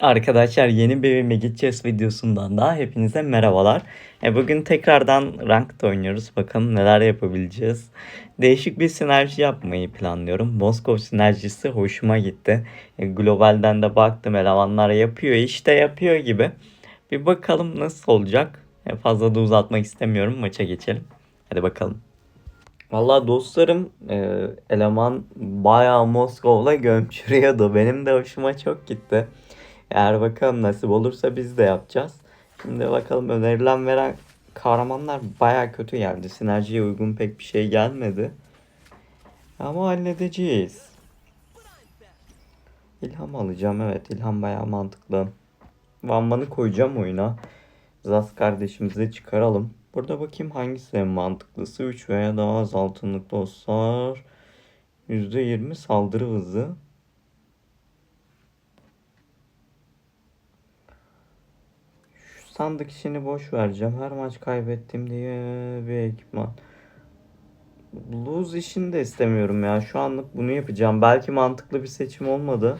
Arkadaşlar yeni bir Magic videosundan daha hepinize merhabalar. E, bugün tekrardan Ranked oynuyoruz. Bakalım neler yapabileceğiz. Değişik bir sinerji yapmayı planlıyorum. Moskova sinerjisi hoşuma gitti. E, globalden de baktım elemanlar yapıyor işte yapıyor gibi. Bir bakalım nasıl olacak. E, fazla da uzatmak istemiyorum. Maça geçelim. Hadi bakalım. Vallahi dostlarım e, eleman bayağı Moskova'la gömçürüyordu. Benim de hoşuma çok gitti. Eğer bakalım nasip olursa biz de yapacağız. Şimdi bakalım önerilen veren kahramanlar baya kötü geldi. Sinerjiye uygun pek bir şey gelmedi. Ama halledeceğiz. İlham alacağım evet ilham baya mantıklı. Vanman'ı koyacağım oyuna. Zas kardeşimizi çıkaralım. Burada bakayım hangisi en mantıklısı. 3 veya daha az altınlık dostlar. %20 saldırı hızı. Sandık işini boş vereceğim. Her maç kaybettim diye bir ekipman. Lose işini de istemiyorum ya. Şu anlık bunu yapacağım. Belki mantıklı bir seçim olmadı.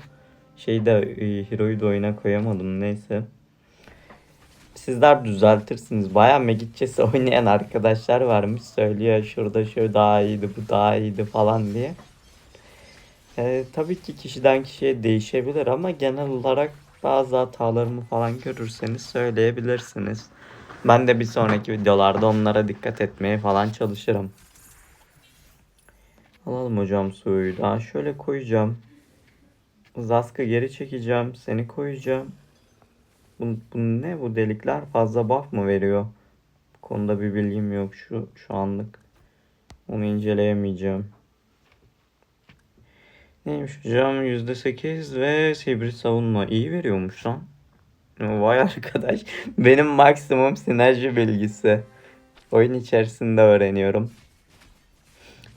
Şeyi de e, Hero'yu da oyuna koyamadım. Neyse. Sizler düzeltirsiniz. Bayağı Magicchess oynayan arkadaşlar varmış. Söylüyor şurada şu daha iyiydi, bu daha iyiydi falan diye. Ee, tabii ki kişiden kişiye değişebilir ama genel olarak bazı hatalarımı falan görürseniz söyleyebilirsiniz. Ben de bir sonraki videolarda onlara dikkat etmeye falan çalışırım. Alalım hocam suyu da. Şöyle koyacağım. Zask'ı geri çekeceğim. Seni koyacağım. Bu, bu ne bu delikler fazla buff mı veriyor? Bu konuda bir bilgim yok şu şu anlık. Onu inceleyemeyeceğim. Neymiş hocam %8 ve hibrit savunma iyi veriyormuş lan. Vay arkadaş benim maksimum sinerji bilgisi. Oyun içerisinde öğreniyorum.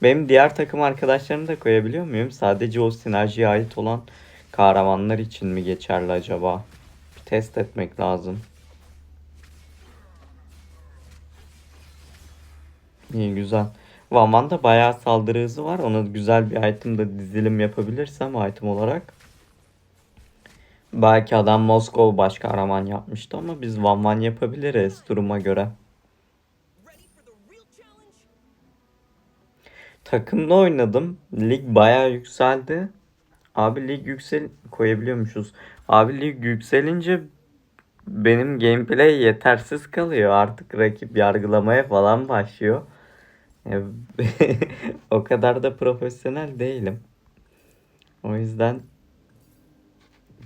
Benim diğer takım arkadaşlarını da koyabiliyor muyum? Sadece o sinerjiye ait olan kahramanlar için mi geçerli acaba? Bir test etmek lazım. İyi güzel. Vaman'da bayağı saldırı hızı var. Ona güzel bir itemda dizilim yapabilirsem item olarak. Belki adam Moskova baş kahraman yapmıştı ama biz Vaman yapabiliriz duruma göre. Takımda oynadım. Lig bayağı yükseldi. Abi lig yüksel koyabiliyormuşuz. Abi lig yükselince benim gameplay yetersiz kalıyor. Artık rakip yargılamaya falan başlıyor. O kadar da profesyonel değilim. O yüzden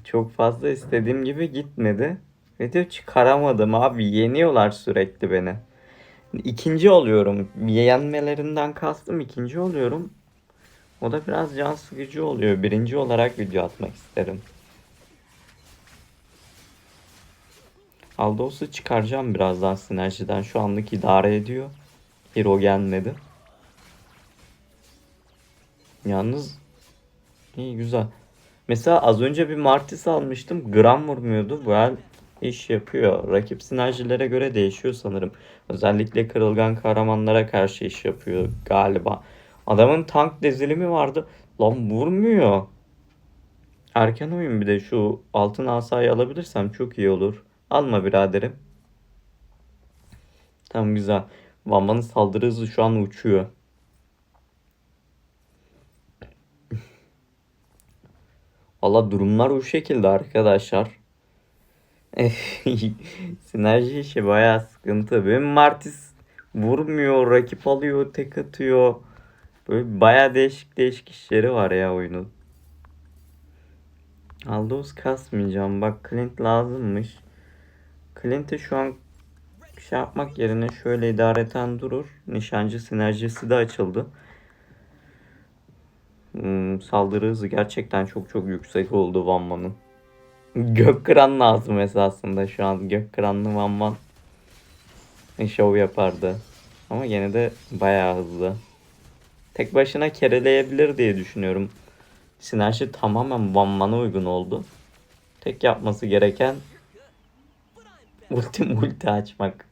çok fazla istediğim gibi gitmedi. Video çıkaramadım abi. Yeniyorlar sürekli beni. İkinci oluyorum. Yenmelerinden kastım ikinci oluyorum. O da biraz can sıkıcı oluyor. Birinci olarak video atmak isterim. Aldos'u çıkaracağım birazdan sinerjiden. Şu anlık idare ediyor. Hero gelmedi. Yalnız iyi güzel. Mesela az önce bir Martis almıştım. Gram vurmuyordu. Bu el iş yapıyor. Rakip sinerjilere göre değişiyor sanırım. Özellikle kırılgan kahramanlara karşı iş yapıyor galiba. Adamın tank dizilimi vardı. Lan vurmuyor. Erken oyun bir de şu altın asayı alabilirsem çok iyi olur. Alma biraderim. Tamam güzel. Vambanın saldırı hızı şu an uçuyor. Valla durumlar bu şekilde arkadaşlar. Sinerji işi bayağı sıkıntı. Benim Martis vurmuyor, rakip alıyor, tek atıyor. Böyle bayağı değişik değişik işleri var ya oyunun. Aldous kasmayacağım. Bak Clint lazımmış. Clint'e şu an şey yapmak yerine şöyle idareten durur. Nişancı sinerjisi de açıldı. Hmm, saldırı hızı gerçekten çok çok yüksek oldu Vanman'ın. Gök kıran lazım esasında şu an. Gök kıranlı Vanman şov yapardı. Ama yine de bayağı hızlı. Tek başına kereleyebilir diye düşünüyorum. Sinerji tamamen Vanman'a uygun oldu. Tek yapması gereken ulti multi açmak.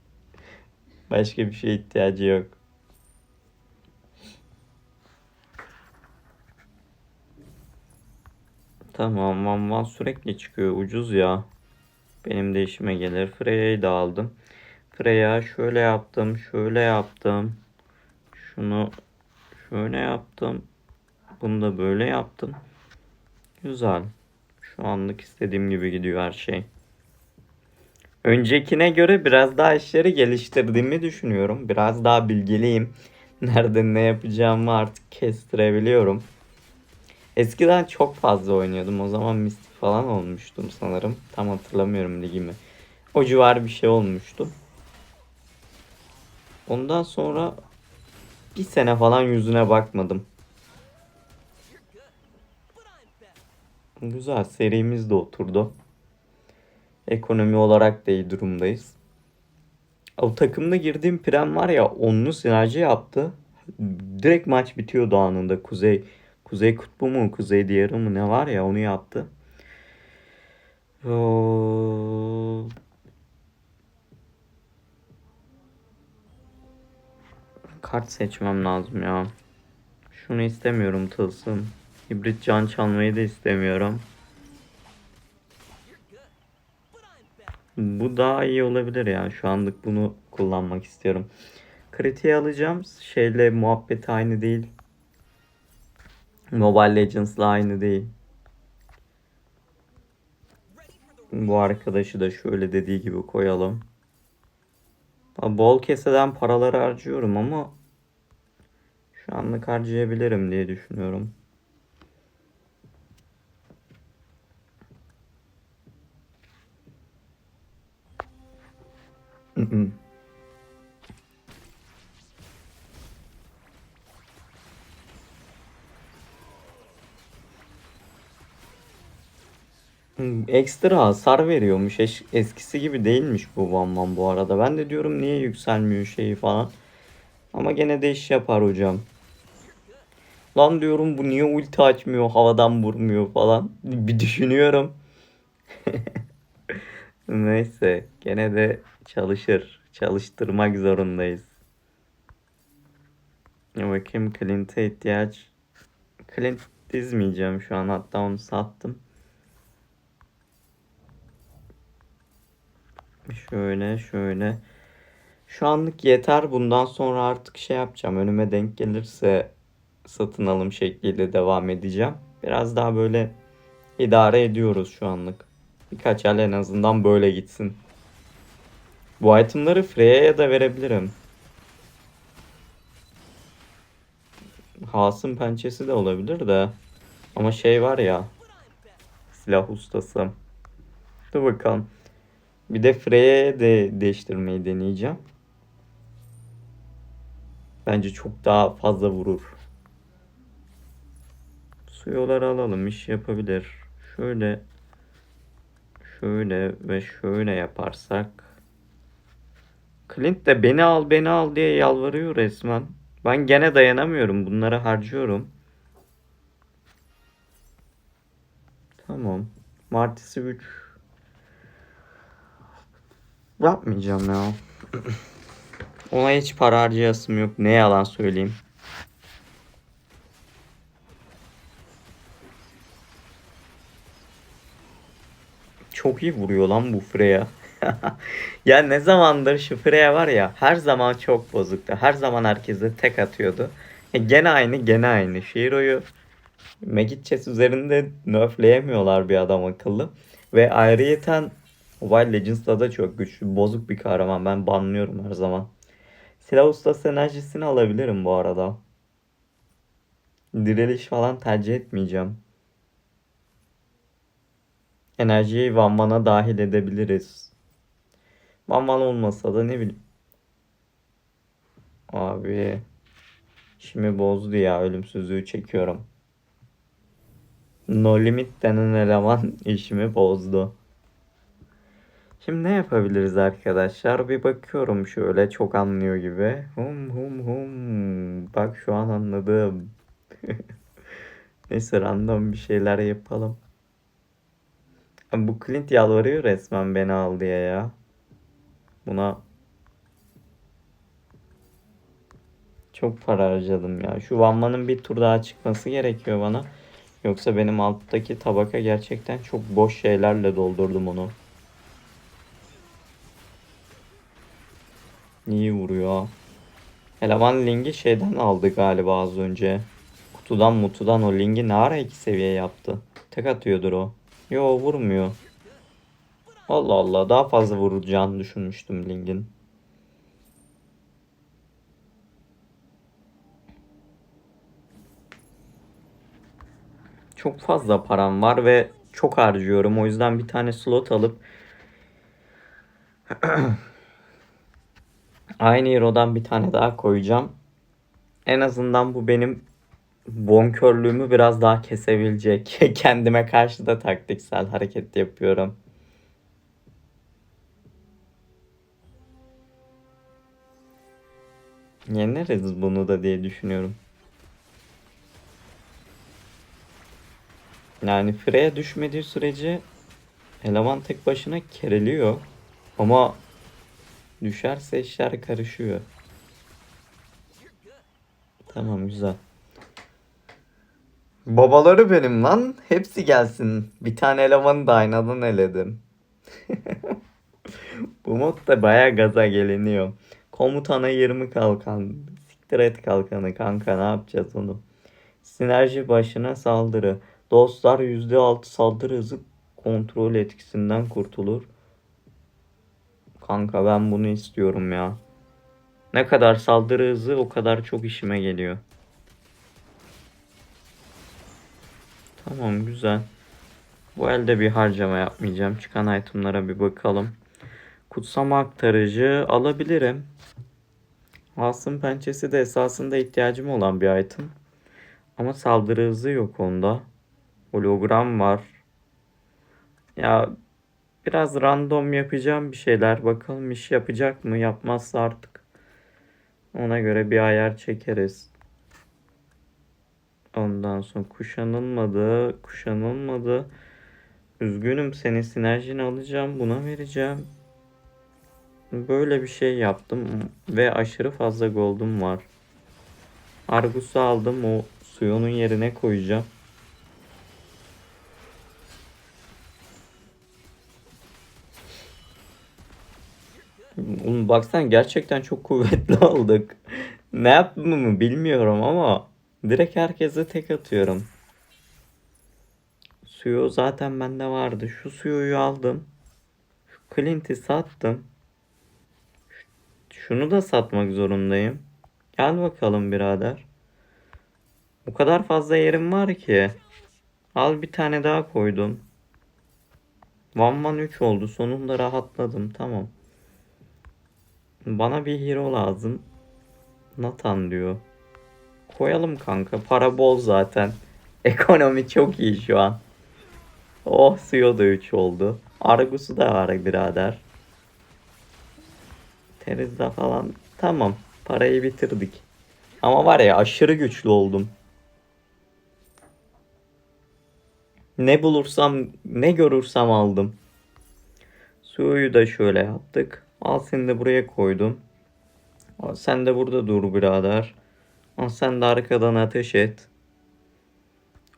Başka bir şeye ihtiyacı yok. Tamam Van Van sürekli çıkıyor. Ucuz ya. Benim de işime gelir. Freya'yı da aldım. Freya şöyle yaptım. Şöyle yaptım. Şunu şöyle yaptım. Bunu da böyle yaptım. Güzel. Şu anlık istediğim gibi gidiyor her şey. Öncekine göre biraz daha işleri geliştirdiğimi düşünüyorum. Biraz daha bilgiliyim. Nerede ne yapacağımı artık kestirebiliyorum. Eskiden çok fazla oynuyordum. O zaman mistik falan olmuştum sanırım. Tam hatırlamıyorum ligimi. O civar bir şey olmuştu. Ondan sonra bir sene falan yüzüne bakmadım. Güzel serimiz de oturdu. Ekonomi olarak da iyi durumdayız. O takımda girdiğim Prem var ya onlu sinerji yaptı. Direkt maç bitiyordu anında. Kuzey Kuzey Kutbu mu Kuzey Diyarı mı ne var ya onu yaptı. Oo. Kart seçmem lazım ya. Şunu istemiyorum tılsım. Hibrit can çalmayı da istemiyorum. Bu daha iyi olabilir ya. Şu anlık bunu kullanmak istiyorum. Kritiği alacağım. Şeyle muhabbeti aynı değil. Mobile Legends'la aynı değil. Bu arkadaşı da şöyle dediği gibi koyalım. Bol keseden paraları harcıyorum ama şu anlık harcayabilirim diye düşünüyorum. Hmm, Ekstra hasar veriyormuş. Eş- Eskisi gibi değilmiş bu Van Van bu arada. Ben de diyorum niye yükselmiyor şeyi falan. Ama gene de iş yapar hocam. Lan diyorum bu niye ulti açmıyor, havadan vurmuyor falan. Bir düşünüyorum. Neyse gene de çalışır. Çalıştırmak zorundayız. Ya bakayım Clint'e ihtiyaç. Clint dizmeyeceğim şu an hatta onu sattım. Şöyle şöyle. Şu anlık yeter. Bundan sonra artık şey yapacağım. Önüme denk gelirse satın alım şekliyle devam edeceğim. Biraz daha böyle idare ediyoruz şu anlık. Birkaç el en azından böyle gitsin. Bu itemları Freya'ya da verebilirim. Hasım pençesi de olabilir de. Ama şey var ya. Silah ustası. Dur bakalım. Bir de Freya'ya de değiştirmeyi deneyeceğim. Bence çok daha fazla vurur. Suyoları alalım. iş yapabilir. Şöyle şöyle ve şöyle yaparsak Clint de beni al beni al diye yalvarıyor resmen. Ben gene dayanamıyorum. Bunları harcıyorum. Tamam. Martisi 3 Yapmayacağım ya. Ona hiç para harcayasım yok. Ne yalan söyleyeyim. Çok iyi vuruyor lan bu Freya. ya ne zamandır şu Freya var ya her zaman çok bozuktu. Her zaman herkese tek atıyordu. E, gene aynı gene aynı. Shiro'yu Magic Chess üzerinde nerfleyemiyorlar bir adam akıllı. Ve ayrıyeten Mobile Legends'da da çok güçlü. Bozuk bir kahraman. Ben banlıyorum her zaman. Silah ustası enerjisini alabilirim bu arada. Diriliş falan tercih etmeyeceğim. Enerjiyi Van Van'a dahil edebiliriz. Van Van olmasa da ne bileyim. Abi. İşimi bozdu ya. Ölümsüzlüğü çekiyorum. No Limit denen eleman işimi bozdu. Şimdi ne yapabiliriz arkadaşlar? Bir bakıyorum şöyle çok anlıyor gibi. Hum hum hum. Bak şu an anladım. Neyse random bir şeyler yapalım. Bu Clint yalvarıyor resmen beni al diye ya. Buna çok para harcadım ya. Şu Vanman'ın bir tur daha çıkması gerekiyor bana. Yoksa benim alttaki tabaka gerçekten çok boş şeylerle doldurdum onu. İyi vuruyor. Eleman Ling'i şeyden aldı galiba az önce. Kutudan mutudan o Ling'i ne ara iki seviye yaptı. Tek atıyordur o. Yo vurmuyor. Allah Allah daha fazla vuracağını düşünmüştüm Ling'in. Çok fazla param var ve çok harcıyorum. O yüzden bir tane slot alıp aynı Hero'dan bir tane daha koyacağım. En azından bu benim bonkörlüğümü biraz daha kesebilecek. Kendime karşı da taktiksel hareket yapıyorum. Yeneriz bunu da diye düşünüyorum. Yani Freya düşmediği sürece eleman tek başına keriliyor. Ama düşerse işler karışıyor. Tamam güzel. Babaları benim lan. Hepsi gelsin. Bir tane elemanı da aynadan eledim. Bu mod da baya gaza geliniyor. Komutana 20 kalkan. Siktir et kalkanı kanka ne yapacağız onu. Sinerji başına saldırı. Dostlar %6 saldırı hızı kontrol etkisinden kurtulur. Kanka ben bunu istiyorum ya. Ne kadar saldırı hızı o kadar çok işime geliyor. Tamam güzel. Bu elde bir harcama yapmayacağım. Çıkan itemlara bir bakalım. Kutsama aktarıcı alabilirim. Asım pençesi de esasında ihtiyacım olan bir item. Ama saldırı hızı yok onda. Hologram var. Ya biraz random yapacağım bir şeyler. Bakalım iş yapacak mı? Yapmazsa artık ona göre bir ayar çekeriz. Ondan sonra kuşanılmadı. Kuşanılmadı. Üzgünüm senin sinerjini alacağım. Buna vereceğim. Böyle bir şey yaptım ve aşırı fazla gold'um var. Argus'u aldım. O suyunun yerine koyacağım. Oğlum baksana gerçekten çok kuvvetli olduk. Ne yaptığımı bilmiyorum ama direkt herkese tek atıyorum. Suyu zaten bende vardı. Şu suyu aldım. Clint'i sattım. Şunu da satmak zorundayım. Gel bakalım birader. O kadar fazla yerim var ki. Al bir tane daha koydum. One Man 3 oldu. Sonunda rahatladım. Tamam. Bana bir hero lazım. Nathan diyor. Koyalım kanka. Para bol zaten. Ekonomi çok iyi şu an. Oh suyo da 3 oldu. Argus'u da var birader. Terizda falan. Tamam. Parayı bitirdik. Ama var ya aşırı güçlü oldum. Ne bulursam, ne görürsem aldım. Suyu da şöyle yaptık. Al seni de buraya koydum. Sen de burada dur birader. Sen de arkadan ateş et.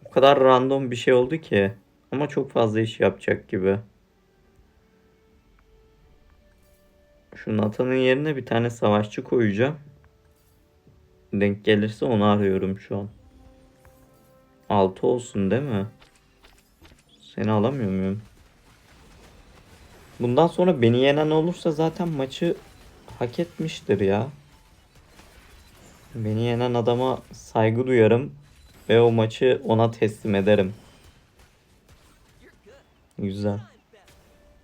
O kadar random bir şey oldu ki. Ama çok fazla iş yapacak gibi. Şu Nathan'ın yerine bir tane savaşçı koyacağım. Denk gelirse onu arıyorum şu an. 6 olsun değil mi? Seni alamıyor muyum? Bundan sonra beni yenen olursa zaten maçı hak etmiştir ya. Beni yenen adama saygı duyarım ve o maçı ona teslim ederim. Güzel.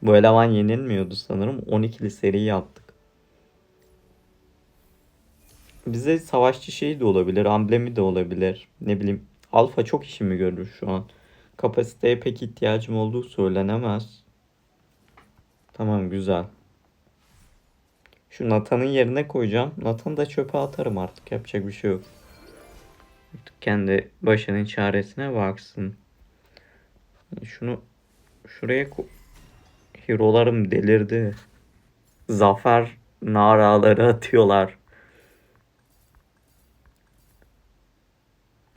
Bu eleman yenilmiyordu sanırım. 12'li seri yaptık. Bize savaşçı şeyi de olabilir, amblemi de olabilir. Ne bileyim, alfa çok işimi görür şu an. Kapasiteye pek ihtiyacım olduğu söylenemez. Tamam güzel. Şu Nathan'ın yerine koyacağım. Nathan'ı da çöpe atarım artık. Yapacak bir şey yok. Artık kendi başının çaresine baksın. Şunu şuraya Hero'larım delirdi. Zafer naraları atıyorlar.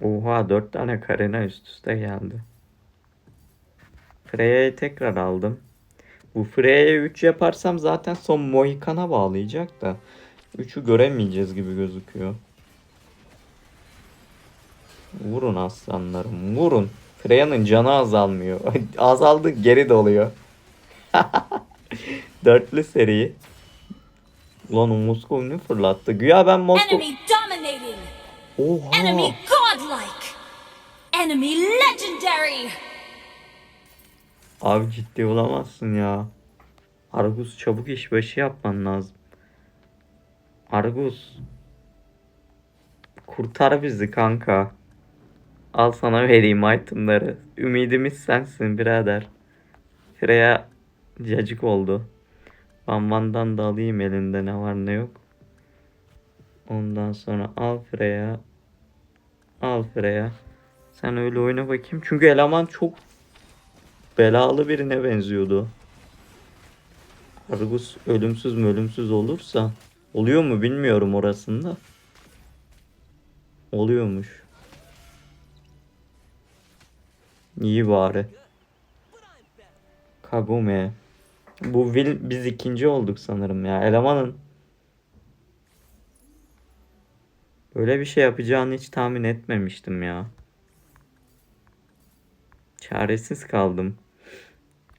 Oha dört tane Karina üst üste geldi. Freya'yı tekrar aldım. Bu Freya'ya 3 yaparsam zaten son Mohikan'a bağlayacak da. 3'ü göremeyeceğiz gibi gözüküyor. Vurun aslanlarım vurun. Freya'nın canı azalmıyor. Azaldı geri doluyor. Dörtlü seri. Ulan o Moskov ne fırlattı? Güya ben Moskov... Enemy dominating! Oha! Enemy godlike! Enemy legendary! Abi ciddi olamazsın ya. Argus çabuk işbaşı yapman lazım. Argus. Kurtar bizi kanka. Al sana vereyim itemları. Ümidimiz sensin birader. Freya cacık oldu. Van Van'dan da alayım elinde ne var ne yok. Ondan sonra al Freya. Al Freya. Sen öyle oyna bakayım. Çünkü eleman çok belalı birine benziyordu. Argus ölümsüz mü ölümsüz olursa oluyor mu bilmiyorum orasında. Oluyormuş. İyi bari. Kagome. Bu Will biz ikinci olduk sanırım ya. Elemanın böyle bir şey yapacağını hiç tahmin etmemiştim ya. Çaresiz kaldım.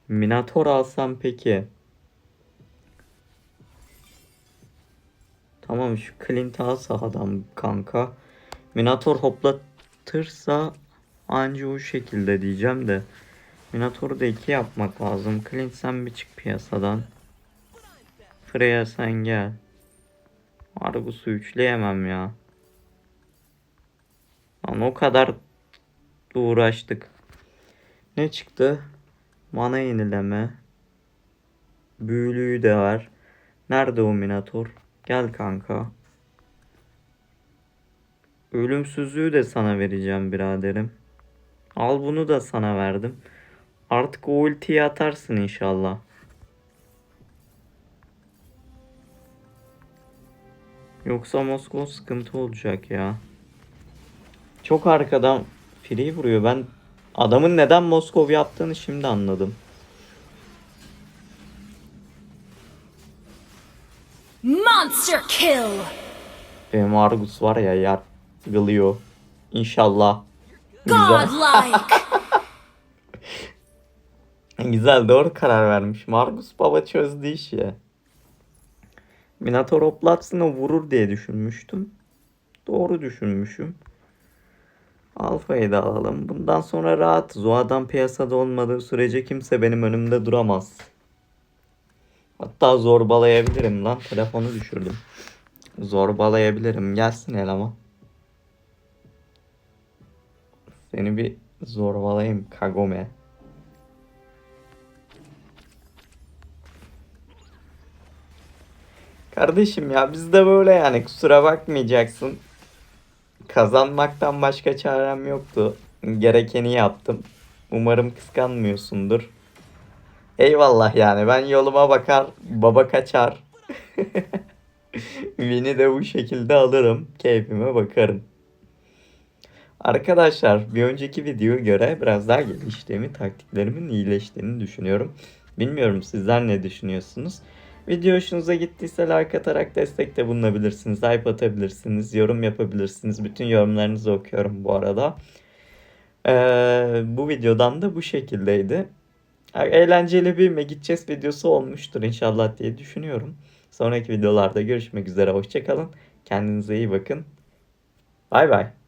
Minator alsam peki. Tamam şu Clint alsa adam kanka. Minator hoplatırsa anca o şekilde diyeceğim de. Minator'u da iki yapmak lazım. Clint sen bir çık piyasadan. Freya sen gel. Argus'u üçleyemem ya. Lan o kadar uğraştık. Ne çıktı? Mana yenileme. Büyülüğü de var. Nerede o Minator? Gel kanka. Ölümsüzlüğü de sana vereceğim biraderim. Al bunu da sana verdim. Artık o ultiyi atarsın inşallah. Yoksa Moskova sıkıntı olacak ya. Çok arkadan free vuruyor. Ben adamın neden Moskov yaptığını şimdi anladım. Monster kill! Benim Argus var ya yargılıyor. İnşallah. Güzel. Godlike! Güzel doğru karar vermiş. Margus baba çözdü işi. Minator hoplatsın o vurur diye düşünmüştüm. Doğru düşünmüşüm. Alfa'yı da alalım. Bundan sonra rahatız. O adam piyasada olmadığı sürece kimse benim önümde duramaz. Hatta zorbalayabilirim lan. Telefonu düşürdüm. Zorbalayabilirim. Gelsin eleman. Seni bir zorbalayayım Kagome. Kardeşim ya bizde böyle yani kusura bakmayacaksın. Kazanmaktan başka çarem yoktu. Gerekeni yaptım. Umarım kıskanmıyorsundur. Eyvallah yani ben yoluma bakar baba kaçar. Win'i de bu şekilde alırım. Keyfime bakarım. Arkadaşlar bir önceki videoya göre biraz daha geliştiğimi, taktiklerimin iyileştiğini düşünüyorum. Bilmiyorum sizler ne düşünüyorsunuz? Video hoşunuza gittiyse like atarak destekte bulunabilirsiniz. Hype atabilirsiniz, yorum yapabilirsiniz. Bütün yorumlarınızı okuyorum bu arada. Ee, bu videodan da bu şekildeydi. Eğlenceli bir Chess videosu olmuştur inşallah diye düşünüyorum. Sonraki videolarda görüşmek üzere. Hoşçakalın. Kendinize iyi bakın. Bay bay.